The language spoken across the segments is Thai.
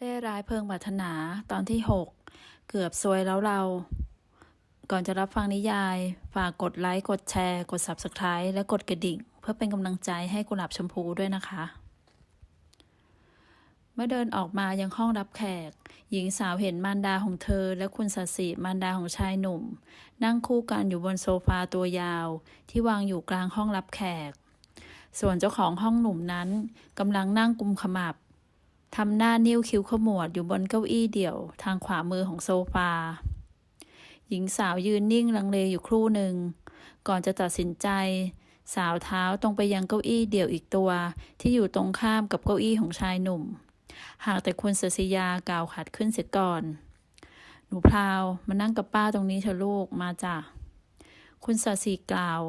เล่ร้ายเพิงปรารถนาตอนที่ 6 เกือบซวยแล้วเรา ก่อนจะรับฟังนิยาย ฝากกดไลค์ กดแชร์ กด Subscribe และกดกระดิ่ง เพื่อเป็นกำลังใจให้กุหลาบชมพูด้วยนะคะ เมื่อเดินออกมายังห้องรับแขก หญิงสาวเห็นมารดาของเธอ และคุณสัสิมารดาของชายหนุ่ม นั่งคู่กันอยู่บนโซฟาตัวยาว ที่วางอยู่กลางห้องรับแขก ส่วนเจ้าของห้องหนุ่มนั้นกำลังนั่งกุมขมับ ทำหน้านิ้วคิ้วขมวดอยู่บนเก้าอี้เดี่ยวทางขวามือของโซฟา หญิงสาวยืนนิ่งลังเลอยู่ครู่หนึ่ง ก่อนจะตัดสินใจ สาวเท้าตรงไปยังเก้าอี้เดี่ยวอีกตัว ที่อยู่ตรงข้ามกับเก้าอี้ของชายหนุ่ม หากแต่คุณศศิยากล่าวขัดขึ้นเสียก่อน หนูพราวมานั่งกับป้าตรงนี้เถอะลูกมาจ้ะ คุณศศิกล่าว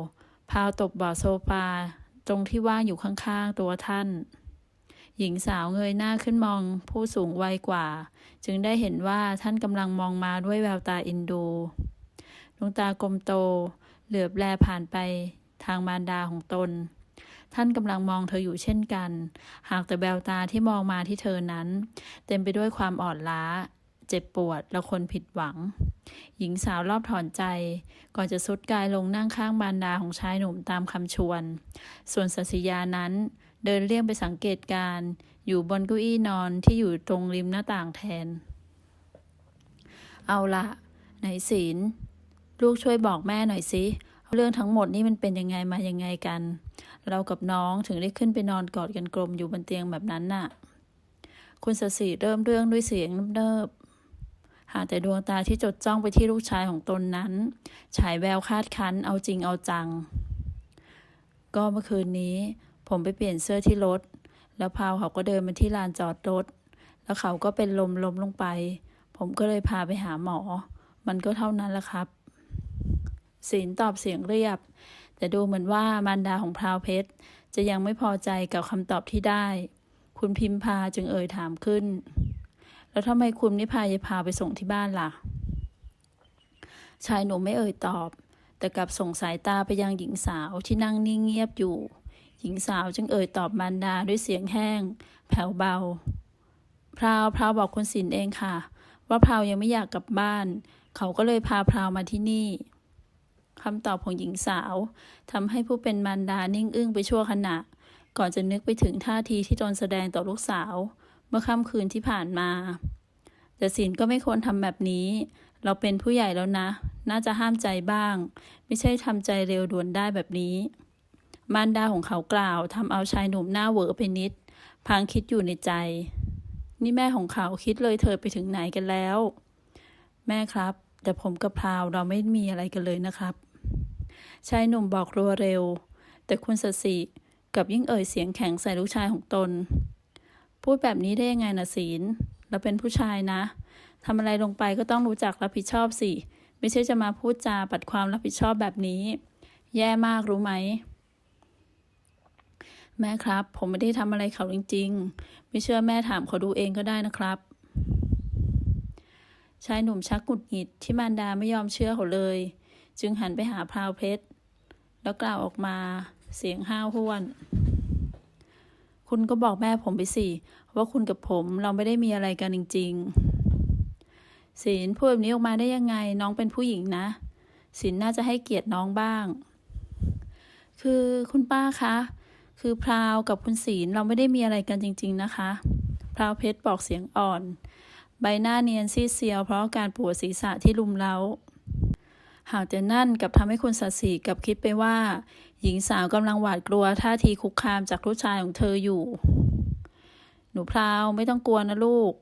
พาวตบเบ่าโซฟาตรงที่ว่างอยู่ข้างๆตัวท่าน หญิงสาวเงยหน้าขึ้นมองผู้สูงวัยกว่า จึงได้เห็นว่าท่านกำลังมองมาด้วยแววตาอินดู ดวงตากลมโต เหลือบแลผ่านไปทางมารดาของตน ท่านกำลังมองเธออยู่เช่นกัน หากแต่แววตาที่มองมาที่เธอนั้น เต็มไปด้วยความอ่อนล้า เจ็บปวดและคนผิดหวัง หญิงสาวรอบถอนใจ ก่อนจะสุดกายลงนั่งข้างมารดาของชายหนุ่มตามคำชวน ส่วนสัสยานั้น เดินเลี่ยงไปสังเกตการ อยู่บนเก้าอี้นอนที่อยู่ตรงริมหน้าต่างแทน เอาละไหนศีล ลูกช่วยบอกแม่หน่อยสิเรื่องทั้งหมดนี่มันเป็นยังไงมายังไงกัน เรากับน้องถึงได้ขึ้นไปนอนกอดกันกลมอยู่บนเตียงแบบนั้นน่ะ คุณสสีเริ่มเรื่องด้วยเสียงเนิบหากแต่ดวงตาที่จดจ้องไปที่ลูกชายของตนนั้น ฉายแววคาดคั้นเอาจริงเอาจัง ก็เมื่อคืนนี้ ผมไปเปลี่ยนเสื้อที่รถ แล้วพาวเขาก็เดินมาที่ลานจอดรถ แล้วเขาก็เป็นลมล้มลงไป ผมก็เลยพาไปหาหมอ มันก็เท่านั้นแหละครับศีลตอบเสียงเรียบ แต่ดูเหมือนว่ามารดาของพราวเพชร จะยังไม่พอใจกับคำตอบที่ได้ คุณพิมพาจึงเอ่ยถามขึ้น แล้วทำไมคุณไม่พายายพาไปส่งที่บ้านล่ะ ชายหนุ่มไม่เอ่ยตอบ แต่กลับส่งสายตาไปยังหญิงสาวที่นั่งนิ่งเงียบอยู่ หญิงสาวจึงเอ่ยตอบมารดาด้วยเสียงแห้ง แผ่วเบา พราวพราวบอกคุณศิลเองค่ะ ว่าพราวยังไม่อยากกลับบ้าน เขาก็เลยพาพราวมาที่นี่คำตอบของหญิงสาวทำให้ผู้เป็นมารดานิ่งอึ้งไปชั่วขณะ ก่อนจะนึกไปถึงท่าทีที่ตนแสดงต่อลูกสาว เมื่อค่ำคืนที่ผ่านมา แต่ศิลก็ไม่ควรทำแบบนี้ เราเป็นผู้ใหญ่แล้วนะ น่าจะห้ามใจบ้าง ไม่ใช่ทำใจเร็วด่วนได้แบบนี้ มารดาของเขากล่าวทำเอาชายหนุ่มหน้าเวอไปนิดพางคิดอยู่ในใจ นี่แม่ของเขาคิดเลยเธอไปถึงไหนกันแล้ว แม่ครับ แต่ผมกับพราวเราไม่มีอะไรกันเลยนะครับ ชายหนุ่มบอกรัวเร็ว แต่คุณสสิกับยิ่งเอ่ยเสียงแข็งใส่ลูกชายของตน พูดแบบนี้ได้ยังไงนะศีลเราเป็นผู้ชายนะทำอะไรลงไปก็ต้องรู้จักรับผิดชอบสิ ไม่ใช่จะมาพูดจาปัดความรับผิดชอบแบบนี้ แย่มากรู้ไหม แม่ครับ ผมไม่ได้ทำอะไรเขาจริง ๆ ไม่เชื่อแม่ถามเขาดูเองก็ได้นะครับชายหนุ่มชักหงุดหงิดที่มารดาไม่ยอมเชื่อเขาเลย จึงหันไปหาพราวเพชร แล้วกล่าวออกมาเสียงห้าวห้วน คุณก็บอกแม่ผมไปสิ ว่าคุณกับผมเราไม่ได้มีอะไรกันจริง ๆศิลพูดแบบนี้ออกมาได้ยังไงน้องเป็นผู้หญิงนะศิลน่าจะให้เกียรติน้องบ้าง คือคุณป้าคะ คือพราวกับคุณศีลเราไม่ได้มีอะไรกันจริง ๆนะคะ พราวเพชรบอกเสียงอ่อน ใบหน้าเนียนซีดเซียวเพราะการปวดศีรษะที่ลุมเล้าหากแต่นั่นกับทำให้คุณสัตย์ศรีกลับคิดไปว่า หญิงสาวกำลังหวาดกลัวท่าทีคุกคามจากลูกชายของเธออยู่ หนูพราวไม่ต้องกลัวนะลูก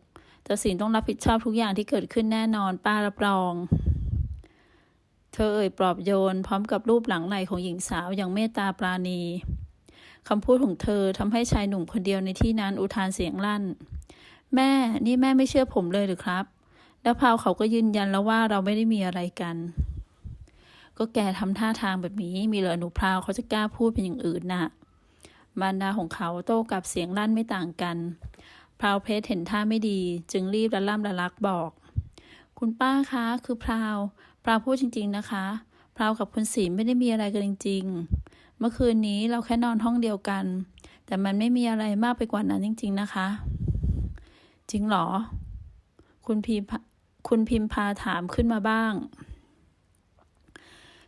แต่สินต้องรับผิดชอบทุกอย่างที่เกิดขึ้นแน่นอนป้ารับรอง เธอเอ่ยปลอบโยน พร้อมกับรูปหลังไหลของหญิงสาวอย่างเมตตาปราณี คำพูดของเธอทำให้ชายหนุ่มคนเดียวในที่นั้นอุทานเสียงลั่น แม่นี่แม่ไม่เชื่อผมเลยหรือครับแล้วพาวเขาก็ยืนยันแล้วว่าเราไม่ได้มีอะไรกัน ก็แกทำท่าทางแบบนี้มีเหรอหนูพราวเขาจะกล้าพูดเป็นอย่างอื่นน่ะมารดาของเขาโต้กับเสียงลั่นไม่ต่างกันพราวเพชรเห็นท่าไม่ดี จึงรีบระล่ำระลักบอก คุณป้าคะคือพราวพราวพูดจริง ๆนะคะพราวกับคุณศรีไม่ได้มีอะไรกันจริง ๆ มื่อคืนนี้เราแค่นอนห้องเดียวกัน แต่มันไม่มีอะไรมากไปกว่านั้นจริง ๆ นะคะ จริงเหรอ คุณพิมพาคุณพิมพาถามขึ้นมาบ้าง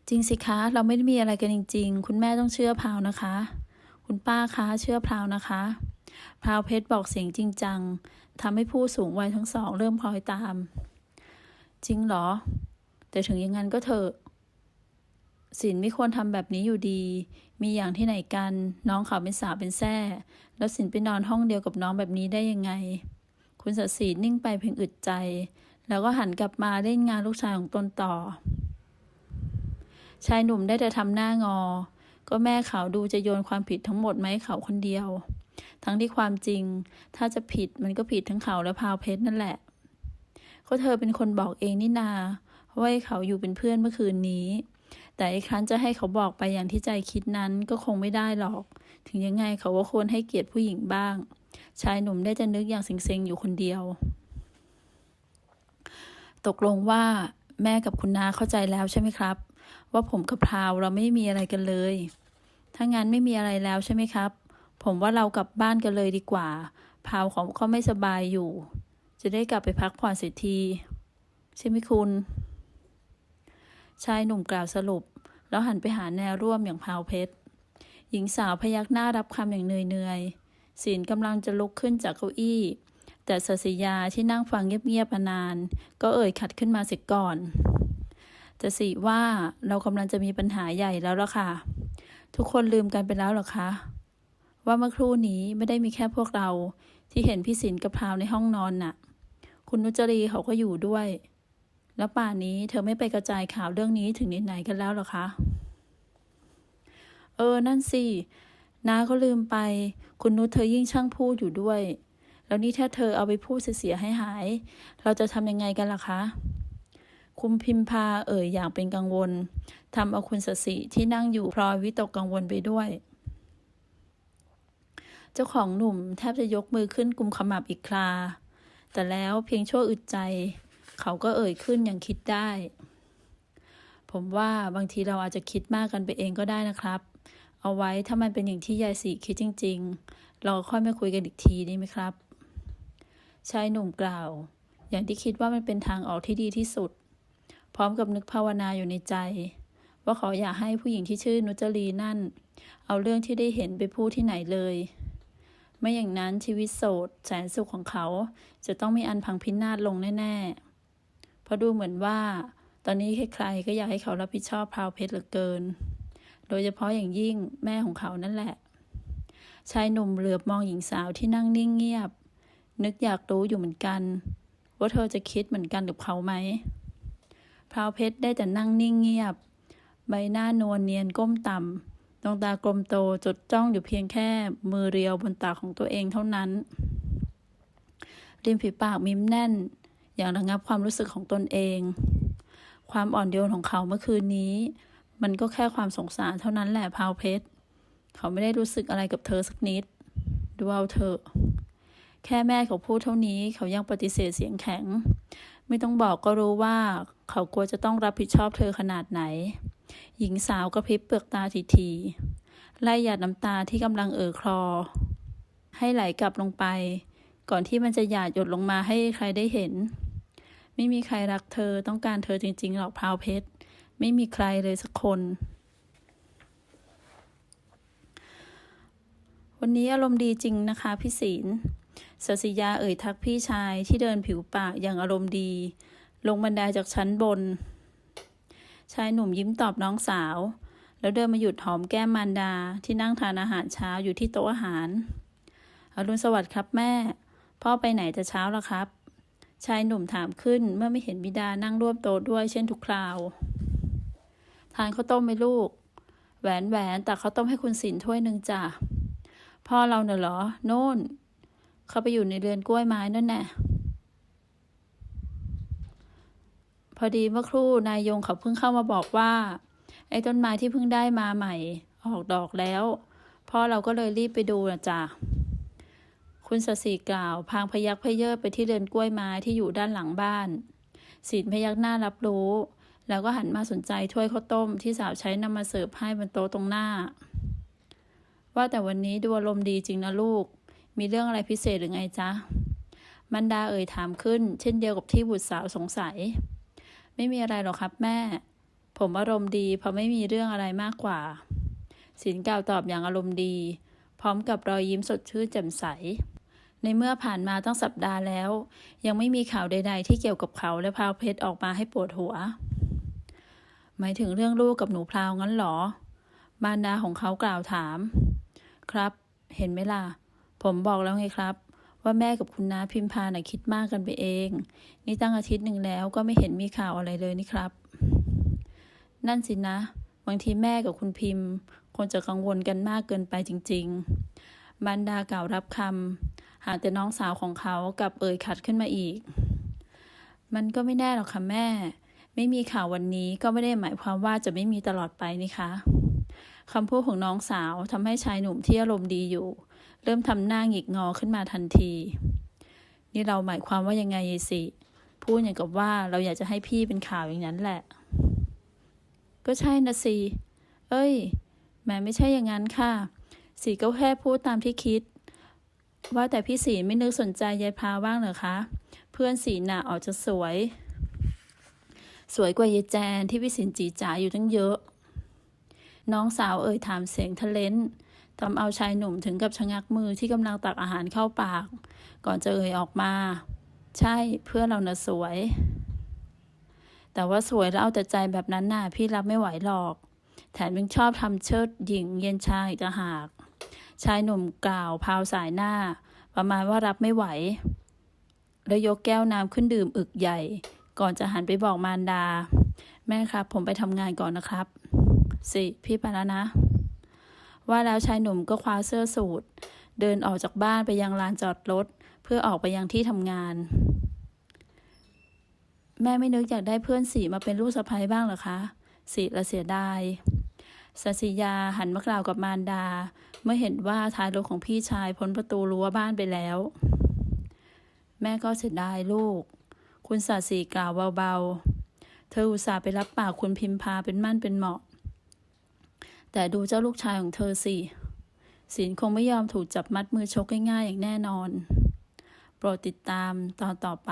จริงสิคะ เราไม่ได้มีอะไรกันจริง ๆ คุณแม่ต้องเชื่อพราวนะคะ คุณป้าคะเชื่อพราวนะคะพราวเพชรบอกเสียงจริงจังทำให้ผู้สูงวัยทั้งสองเริ่มคล้อยตาม จริงเหรอ แต่ถึงอย่างนั้นก็เถอะ สินไม่ควรทำแบบนี้อยู่ดี มีอย่างที่ไหนกัน น้องเขาเป็นสาวเป็นแซ่แล้วสินไปนอนห้องเดียวกับน้องแบบนี้ได้ยังไง คุณสศรีนิ่งไปเพียงอึดใจ แล้วก็หันกลับมาเล่นงานลูกชายของตนต่อ ชายหนุ่มได้แต่ทำหน้างอ ก็แม่เขาดูจะโยนความผิดทั้งหมดมาให้เขาคนเดียว ทั้งที่ความจริง ถ้าจะผิดมันก็ผิดทั้งเขาและพาวเพชรนั่นแหละ ก็เธอเป็นคนบอกเองนี่นาว่าให้เขาอยู่เป็นเพื่อนเมื่อคืนนี้ แต่อีกครั้นจะให้เขาบอกไปอย่างที่ใจคิดนั้นก็คงไม่ได้หรอก ถึงยังไงเขาก็ควรให้เกียรติผู้หญิงบ้าง ชายหนุ่มได้จะนึกอย่างเซ็งๆอยู่คนเดียว ตกลงว่าแม่กับคุณนาเข้าใจแล้วใช่ไหมครับ ว่าผมกับพราวเราไม่มีอะไรกันเลย ถ้างั้นไม่มีอะไรแล้วใช่ไหมครับ ผมว่าเรากลับบ้านกันเลยดีกว่าพราวของเขาไม่สบายอยู่ จะได้กลับไปพักผ่อนเสียทีใช่ไหมคุณ ชายหนุ่มกล่าวสรุป แล้วหันไปหาแนวร่วมอย่างพาวเพชร หญิงสาวพยักหน้ารับคำอย่างเหนื่อยๆศีลกำลังจะลุกขึ้นจากเก้าอี้ แต่สัสยาที่นั่งฟังเงียบๆมานาน ก็เอ่ยขัดขึ้นมาเสียก่อนจะสิว่าเรากำลังจะมีปัญหาใหญ่แล้วล่ะค่ะ ทุกคนลืมกันไปแล้วหรอคะ ว่าเมื่อครู่นี้ไม่ได้มีแค่พวกเราที่เห็นพี่สินกับพราวในห้องนอนน่ะ คุณนุจรีเขาก็อยู่ด้วย แล้วป่านนี้เธอไม่ไปกระจายข่าวเรื่องนี้ถึงไหนๆกันแล้วหรอคะ เออ นั่นสิน้าก็ลืมไป คุณนุชเธอยิ่งช่างพูดอยู่ด้วย แล้วนี่ถ้าเธอเอาไปพูดเสียให้หาย เราจะทำยังไงกันล่ะคะ คุณพิมพาเอ่ยอย่างเป็นกังวลทำเอาคุณสสิที่นั่งอยู่พลอยวิตกกังวลไปด้วย เจ้าของหนุ่มแทบจะยกมือขึ้นกุมขมับอีกครา แต่แล้วเพียงชั่วอึดใจ เขาก็เอ่ยขึ้นย่างคิดได้ ผมว่าบางทีเราอาจจะคิดมากกันไปเองก็ได้นะครับ เอาไว้ถ้ามันเป็นอย่างที่ยายสีคิดจริง ๆ เราค่อยมาคุยกันอีกทีดีไหมครับชายหนุ่มกล่าว อย่างที่คิดว่ามันเป็นทางออกที่ดีที่สุด พร้อมกับนึกภาวนาอยู่ในใจ ว่าเขาอยากให้ผู้หญิงที่ชื่อนุจรีนั่น เอาเรื่องที่ได้เห็นไปพูดที่ไหนเลยไม่อย่างนั้นชีวิตโสดแสนสุขของเขาจะต้องมีอันพังพินาศลงแน่ ๆ เพราะดูเหมือนว่า ตอนนี้ใครๆก็อยากให้เขารับผิดชอบพราวเพชรเหลือเกิน โดยเฉพาะอย่างยิ่งแม่ของเขานั่นแหละ ชายหนุ่มเหลือบมองหญิงสาวที่นั่งนิ่งเงียบ นึกอยากรู้อยู่เหมือนกัน ว่าเธอจะคิดเหมือนกันกับเขาไหมพราวเพชรได้แต่นั่งนิ่งเงียบ ใบหน้านวลเนียนก้มต่ำดวงตากลมโตจดจ้องอยู่เพียงแค่มือเรียวบนตาของตัวเองเท่านั้นริมฝีปากมิ้มแน่น อย่างระงับความรู้สึกของตนเอง ความอ่อนโยนของเขาเมื่อคืนนี้ มันก็แค่ความสงสารเท่านั้นแหละพาวเพชรเขาไม่ได้รู้สึกอะไรกับเธอสักนิด ดูเอาเถอแค่แม่เขาพูดเท่านี้ เขายังปฏิเสธเสียงแข็ง ไม่ต้องบอกก็รู้ว่า เขากลัวจะต้องรับผิดชอบเธอขนาดไหน หญิงสาวกระพริบเปลือกตาทีๆไล่หยาดน้ำตาที่กำลังเอ่อคลอ ให้ไหลกลับลงไป ก่อนที่มันจะหยาดหยดลงมาให้ใครได้เห็น ไม่มีใครรักเธอต้องการเธอจริง ๆ หรอกพราวเพชร ไม่มีใครเลยสักคน วันนี้อารมณ์ดีจริงนะคะพี่ศีลสศิยาเอ่ยทักพี่ชายที่เดินผิวปากอย่างอารมณ์ดี ลงบันไดจากชั้นบน ชายหนุ่มยิ้มตอบน้องสาว แล้วเดินมาหยุดหอมแก้มมารดาที่นั่งทานอาหารเช้าอยู่ที่โต๊ะอาหารอรุณสวัสดิ์ครับแม่ พ่อไปไหนแต่เช้าแล้วครับ ชายหนุ่มถามขึ้นเมื่อไม่เห็นบิดานั่งร่วมโต๊ะด้วยเช่นทุกคราว ทานข้าวต้มไหมลูก แหวนแหวนแตักข้าวต้มให้คุณสินถ้วยหนึ่งจ้ะ พ่อเราเน่ะเหรอ โน่น เขาไปอยู่ในเรือนกล้วยไม้นั่นแน่พอดีเมื่อครู่นายยงเขาเพิ่งเข้ามาบอกว่า ไอ้ต้นไม้ที่เพิ่งได้มาใหม่ ออกดอกแล้ว พ่อเราก็เลยรีบไปดูนะจ้ะ คุณสสีกล่าว พางพยักพเยิดไปที่เรือนกล้วยไม้ที่อยู่ด้านหลังบ้านศีลพยักหน้ารับรู้ แล้วก็หันมาสนใจถ้วยข้าวต้มที่สาวใช้นำมาเสิร์ฟให้บนโต๊ะตรงหน้า ว่าแต่วันนี้ดูอารมณ์ดีจริงนะลูก มีเรื่องอะไรพิเศษหรือไงจ๊ะ มันดาเอ่ยถามขึ้น เช่นเดียวกับที่บุตรสาวสงสัย ไม่มีอะไรหรอกครับแม่ ผมอารมณ์ดีเพราะไม่มีเรื่องอะไรมากกว่าสินกล่าวตอบอย่างอารมณ์ดี พร้อมกับรอยยิ้มสดชื่นแจ่มใส ในเมื่อผ่านมาตั้งสัปดาห์แล้ว ยังไม่มีข่าวใด ๆ ที่เกี่ยวกับเขาและพราวเพชรออกมาให้ปวดหัว หมายถึงเรื่องลูกกับหนูพราวงั้นหรอ มารดาของเขากล่าวถาม ครับ เห็นไหมล่ะ ผมบอกแล้วไงครับ ว่าแม่กับคุณน้าพิมพาน่ะคิดมากกันไปเอง นี่ตั้งอาทิตย์หนึ่งแล้วก็ไม่เห็นมีข่าวอะไรเลยนี่ครับ นั่นสินะ บางทีแม่กับคุณพิมพ์คงจะกังวลกันมากเกินไปจริง ๆ มารดากล่าวรับคำ หากแต่น้องสาวของเขากลับเอ่ยขัดขึ้นมาอีก มันก็ไม่แน่หรอกค่ะแม่ ไม่มีข่าววันนี้ก็ไม่ได้หมายความว่าจะไม่มีตลอดไปนี่คะคำพูดของน้องสาวทำให้ชายหนุ่มที่อารมณ์ดีอยู่ เริ่มทำหน้าหงิกงอขึ้นมาทันที นี่เราหมายความว่ายังไงยายสิพูดอย่างกับว่าเราอยากจะให้พี่เป็นข่าวอย่างนั้นแหละ ก็ใช่นะสิเอ้ยแม้ไม่ใช่อย่างนั้นค่ะสีก็แค่พูดตามที่คิด ว่าแต่พี่สีไม่นึกสนใจยายพาบ้างเหรอคะ เพื่อนสีน่ะออกจะสวย สวยกว่ายายแจนที่พี่สินจีจ๋าอยู่ตั้งเยอะ น้องสาวเอ่ยถามเสียงทะเลนทำเอาชายหนุ่มถึงกับชะงักมือที่กำลังตักอาหารเข้าปาก ก่อนจะเอ่ยออกมา ใช่เพื่อนเราน่ะสวย แต่ว่าสวยแล้วเอาแต่ใจแบบนั้นน่ะพี่รับไม่ไหวหรอก แถมยังชอบทำเชิดหญิงเย็นชาอีกต่างหาก ชายหนุ่มกล่าวพาวสายหน้า ประมาณว่ารับไม่ไหว แล้วยกแก้วน้ำขึ้นดื่มอึกใหญ่ ก่อนจะหันไปบอกมารดา แม่ครับ ผมไปทำงานก่อนนะครับ สิพี่ไปแล้วนะ ว่าแล้วชายหนุ่มก็คว้าเสื้อสูทเดินออกจากบ้านไปยังลานจอดรถ เพื่อออกไปยังที่ทำงาน แม่ไม่นึกอยากได้เพื่อนสีมาเป็นลูกสะใภ้บ้างหรอคะสีละเสียดาย สัสิยาหันมากล่าวกับมารดา เมื่อเห็นว่าท้ายรถของพี่ชายพ้นประตูรั้วบ้านไปแล้ว แม่ก็เสียดายลูก คุณสาสีกล่าวเบาๆ เธออุตส่าห์ไปรับปากคุณพิมพาเป็นมั่นเป็นเหมาะ แต่ดูเจ้าลูกชายของเธอสิศีลคงไม่ยอมถูกจับมัดมือชกง่ายๆอย่างแน่นอน โปรดติดตามตอนต่อไป